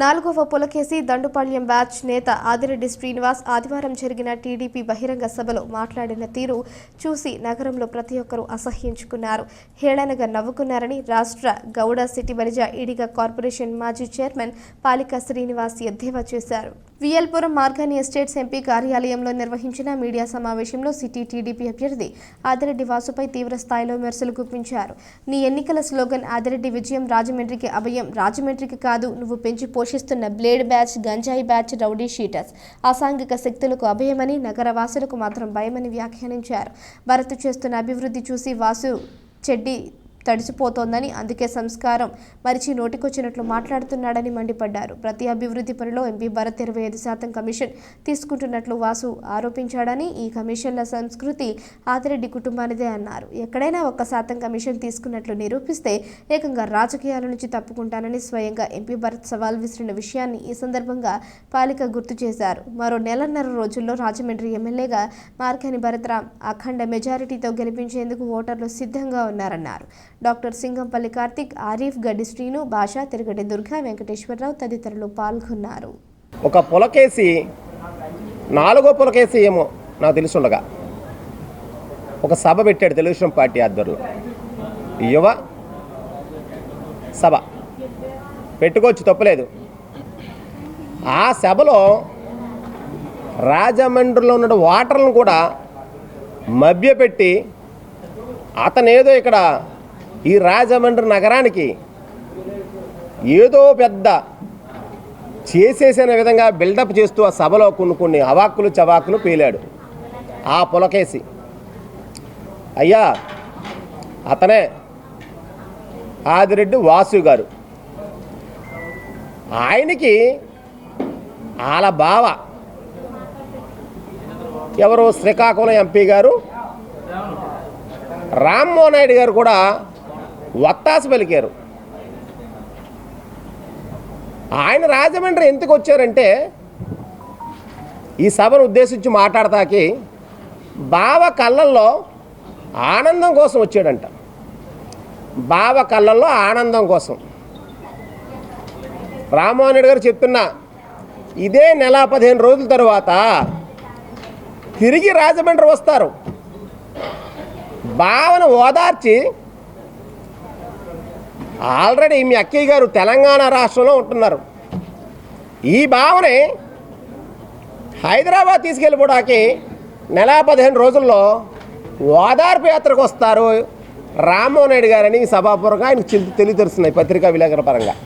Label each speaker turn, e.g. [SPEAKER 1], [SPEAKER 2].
[SPEAKER 1] నాలుగవ పులకేసి దండుపాళ్యం బ్యాచ్ నేత ఆదిరెడ్డి శ్రీనివాస్ ఆదివారం జరిగిన టీడీపీ బహిరంగ సభలో మాట్లాడిన తీరు చూసి నగరంలో ప్రతి ఒక్కరూ అసహ్యించుకున్నారు. హేళనగా నవ్వుకున్నారని రాష్ట్ర గౌడ సిటీ బలిజ ఈడిగ కార్పొరేషన్ మాజీ చైర్మన్ పాలిక శ్రీనివాస్ ఎద్దేవా చేశారు. విఎల్పురం మార్గాని ఎస్టేట్స్ ఎంపీ కార్యాలయంలో నిర్వహించిన మీడియా సమావేశంలో సిటీ టీడీపీ అభ్యర్థి ఆదిరెడ్డి వాసుపై తీవ్ర స్థాయిలో విమర్శలు గుప్పించారు. నీ ఎన్నికల స్లోగన్ ఆదిరెడ్డి విజయం రాజమండ్రికి అభయం. రాజమండ్రికి కాదు నువ్వు పెంచి పోషిస్తున్న బ్లేడ్ బ్యాచ్ గంజాయి బ్యాచ్ రౌడీ షీటర్స్. అసాంఘిక శక్తులకు అభయమని నగర వాసులకు మాత్రం భయమని వ్యాఖ్యానించారు. భరత్ చేస్తున్న అభివృద్ధి చూసి వాసు చెడ్డి తడిచిపోతోందని అందుకే సంస్కారం మరిచి నోటికొచ్చినట్లు మాట్లాడుతున్నాడని మండిపడ్డారు. ప్రతి అభివృద్ధి పనిలో ఎంపీ భరత్ ఇరవై ఐదు శాతం కమిషన్ తీసుకుంటున్నట్లు వాసు ఆరోపించాడని ఈ కమిషన్ల సంస్కృతి ఆదిరెడ్డి కుటుంబానిదే అన్నారు. ఎక్కడైనా ఒక్క శాతం కమిషన్ తీసుకున్నట్లు నిరూపిస్తే ఏకంగా రాజకీయాల నుంచి తప్పుకుంటానని స్వయంగా ఎంపీ భరత్ సవాల్ విసిరిన విషయాన్ని ఈ సందర్భంగా పాలిక గుర్తు చేశారు. మరో నెలన్నర రోజుల్లో రాజమండ్రి ఎమ్మెల్యేగా మార్కాని భరత్రామ్ అఖండ మెజారిటీతో గెలిపించేందుకు ఓటర్లు సిద్ధంగా ఉన్నారన్నారు. డాక్టర్ సింగంపల్లి కార్తిక్ ఆరిఫ్ గడ్డి శ్రీను భాష తిరగటి దుర్గా వెంకటేశ్వరరావు తదితరులు పాల్గొన్నారు.
[SPEAKER 2] ఒక పులకేసి నాలుగో పులకేసి ఏమో నాకు తెలుసుండగా. ఒక సభ పెట్టాడు తెలుగుదేశం పార్టీ ఆధ్వర్యంలో. యువ సభ. పెట్టుకోవచ్చు తప్పలేదు. ఆ సభలో రాజమండ్రిలో ఉన్న వాటర్లను కూడా మభ్యపెట్టి అతనేదో ఇక్కడ ఈ రాజమండ్రి నగరానికి ఏదో పెద్ద చేసేసిన విధంగా బిల్డప్ చేస్తూ ఆ సభలో కొన్ని కొన్ని అవాక్కులు చవాకులు పేలాడు. ఆ పులకేసి. అయ్యా అతనే ఆదిరెడ్డి వాసు గారు. ఆయనకి వాళ్ళ బావ ఎవరు? శ్రీకాకుళం ఎంపీ గారు. రామ్మోహన్ నాయుడు గారు కూడా వత్తాసు పలికారు. ఆయన రాజమండ్రి ఎందుకు వచ్చారంటే ఈ సభను ఉద్దేశించి మాట్లాడతాకి బావ కళ్ళల్లో ఆనందం కోసం వచ్చాడంట. బావ కళ్ళల్లో ఆనందం కోసం. రామ్మోహన్ రెడ్డి గారు చెప్తున్నా ఇదే నెల పదిహేను రోజుల తర్వాత తిరిగి రాజమండ్రి వస్తారు. బావను ఓదార్చి ఆల్రెడీ మీ అక్కయ్య గారు తెలంగాణ రాష్ట్రంలో ఉంటున్నారు. ఈ భావనే హైదరాబాద్ తీసుకెళ్ళిపోవడానికి నెల పదిహేను రోజుల్లో ఓదార్పు యాత్రకు వస్తారు రామ్మోహన్ రెడ్డి గారని సభాపూర్వకంగా ఆయన తెలియతరుస్తున్నాయి పత్రికా విలేకరణ పరంగా